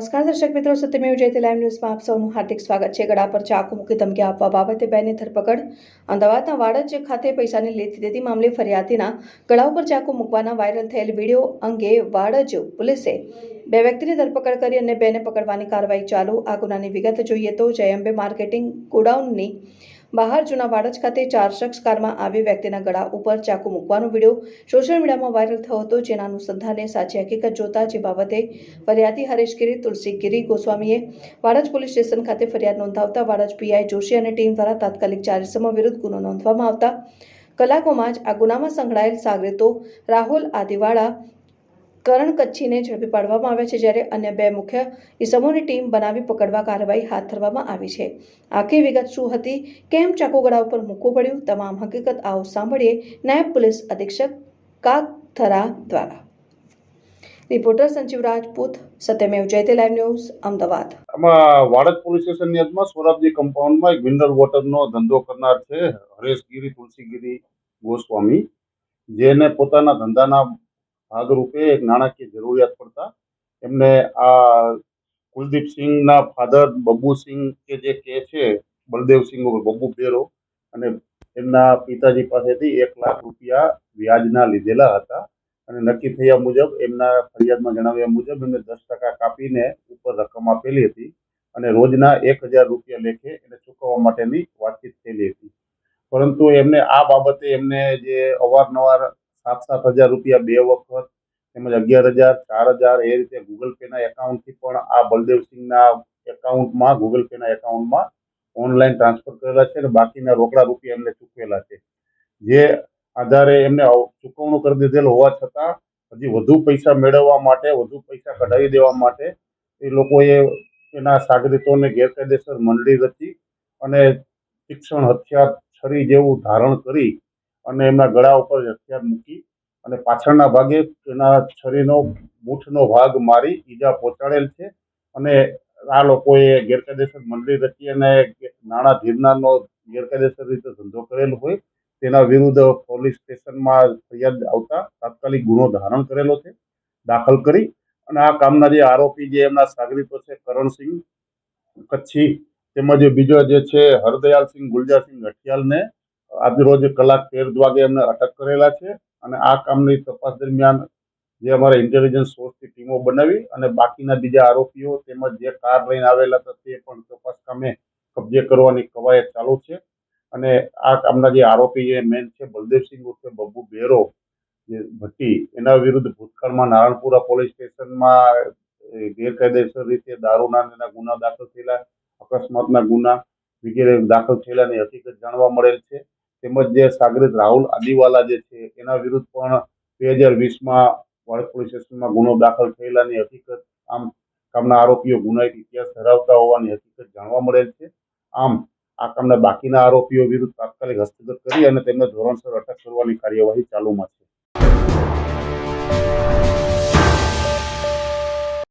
નમસ્કાર દર્શક મિત્રો સત્યમેવ જયતે લાઈવ ન્યૂઝમાં આપ સૌનું હાર્દિક સ્વાગત છે. ગળા પર ચાકુ મૂકી ધમકી આપવા બાબતે બેની ધરપકડ. અમદાવાદના વાડજ ખાતે પૈસાની લેતી દેતી મામલે ફરિયાદીના ગળા ઉપર ચાકુ મૂકવાના વાયરલ થયેલ વીડિયો અંગે વાડજ પોલીસે બે વ્યક્તિની ધરપકડ કરી અને બેને પકડવાની કાર્યવાહી ચાલુ. આ ગુનાની વિગત જોઈએ તો જયંબે માર્કેટિંગ ગોડાઉનની બહાર જૂના વાડજ ખાતે ચાર શખ્સ કારમાં આવી વ્યક્તિના ગળા ઉપર ચાકુ મૂકવાનો વીડિયો સોશિયલ મીડિયામાં વાયરલ થયો હતો. જેના અનુસંધાને સાચી હકીકત જોતા જે બાબતે ફરિયાદી હરેશગીરી તુલસીગીરી ગોસ્વામીએ વાડજ પોલીસ સ્ટેશન ખાતે ફરિયાદ નોંધાવતા વાડજ પીઆઈ જોશી અને ટીમ દ્વારા તાત્કાલિક ચારસમો વિરુદ્ધ ગુનો નોંધવામાં આવતા. કલાકોમાં જ આ ગુનામાં સંકળાયેલ સાગરીતો રાહુલ આદિવાળા કરણ કચ્છીને ઝડપી પાડવામાં આવ્યા છે જ્યારે અન્ય બે મુખ્ય ઇસમોની ટીમ બનાવી પકડવા કાર્યવાહી હાથ ધરવામાં આવી છે. આખી વિગત શું હતી? કેમ ચાકુગડા ઉપર મૂકવું પડ્યું? તમામ હકીકત આવો સાંભળીએ નાયબ પોલીસ અધિક્ષક કાકથરા દ્વારા. Reporter Sanjeev Rajput, Satyameva Jayate live news Ahmedabad. Vadaj police સ્ટેશનની હદમાં સોરાબજી કમ્પાઉન્ડમાં એક મિનરલ વોટરનો ધંધો કરનાર છે હરેશગીરી, તુલસીગીરી ગોસ્વામી, જેને પોતાના ધંધાના ભાગરૂપે એક નાણાકીય જરૂરિયાત પડતા એમને આ કુલદીપસિંહના ફાધર બબ્બુસિંહ કે જે કે છે બળદેવસિંહ બબ્બુ બેરો અને એમના પિતાજી પાસેથી એક લાખ રૂપિયા વ્યાજના લીધેલા હતા અને નક્કી થયા મુજબ, એમના ફરિયાદમાં જણાવ્યા મુજબ એમને દસ ટકા કાપીને ઉપર રકમ આપેલી હતી અને રોજના એક હજાર રૂપિયા લેખે એને ચૂકવવા માટેની વાતચીત થયેલી હતી. પરંતુ એમને આ બાબતે એમને જે અવારનવાર સાત સાત હજાર રૂપિયા બે વખત, તેમજ અગિયાર હજાર, ચાર હજાર એ રીતે ગૂગલ પેના એકાઉન્ટથી પણ આ બલદેવસિંહના એકાઉન્ટમાં ગૂગલ પેના એકાઉન્ટમાં ઓનલાઈન ટ્રાન્સફર કરેલા છે અને બાકીના રોકડા રૂપિયા એમને ચૂકવેલા છે. જે આધારે એમને ચૂકવણું કરી દીધેલ હોવા છતાં હજી વધુ પૈસા મેળવવા માટે, વધુ પૈસા કઢાવી દેવા માટે એ લોકોએ એના સાગરિતોને ગેરકાયદેસર મંડળી રચી અને શિક્ષણ હથિયાર છરી જેવું ધારણ કરી અને એમના ગળા ઉપર હથિયાર મૂકી અને પાછળના ભાગે એના છરીનો મૂઠનો ભાગ મારી ઈજા પહોંચાડેલ છે. અને આ લોકોએ ગેરકાયદેસર મંડળી રચી અને નાણાં ધીરનારનો ગેરકાયદેસર રીતે ધંધો કરેલ હોય તેના વિરુદ્ધ પોલીસ સ્ટેશનમાં ફરિયાદ આવતા તાત્કાલિક ગુનો ધારણ કરેલો છે, દાખલ કરી. અને આ કામના જે આરોપી જે એમના સાગરીતો છે કરણસિંહ કચ્છી, તેમજ બીજો જે છે હરદયાલસિંહ ગુલજારસિંહ ગઠિયાલને આજરોજ કલાક તેર વાગે એમને અટક કરેલા છે અને આ કામની તપાસ દરમિયાન જે અમારા ઇન્ટેલિજન્સ સોર્સની ટીમો બનાવી અને બાકીના બીજા આરોપીઓ તેમજ જે કાર લઈને આવેલા હતા તે પણ તપાસ કામે કબજે કરવાની કવાયત ચાલુ છે. અને આ કામના જે આરોપી જે મેન છે, બલદેવસિંહ ઉર્ફે બબ્બુ બેરો જે ભટ્ટી, એના વિરુદ્ધ ભૂતકાળમાં નારણપુરા પોલીસ સ્ટેશનમાં ગેરકાયદેસર રીતે દારૂના એના ગુના દાખલ થયેલા, અકસ્માતના ગુના વગેરે દાખલ થયેલાની હકીકત જાણવા મળેલ છે. તેમજ જે સાગરિત રાહુલ આદિવાલા જે છે, એના વિરુદ્ધ પણ બે હજાર વીસમાં વાળદ પોલીસ સ્ટેશનમાં ગુનો દાખલ થયેલાની હકીકત, આમ કામના આરોપીઓ ગુનાહિત ઇતિહાસ ધરાવતા હોવાની હકીકત જાણવા મળેલ છે. આમ, આ કામના બાકીના આરોપીઓ વિરુદ્ધ તાત્કાલિક હસ્તગત કરી અને તેમને ધોરણસર અટક કરવાની કાર્યવાહી ચાલુમાં છે.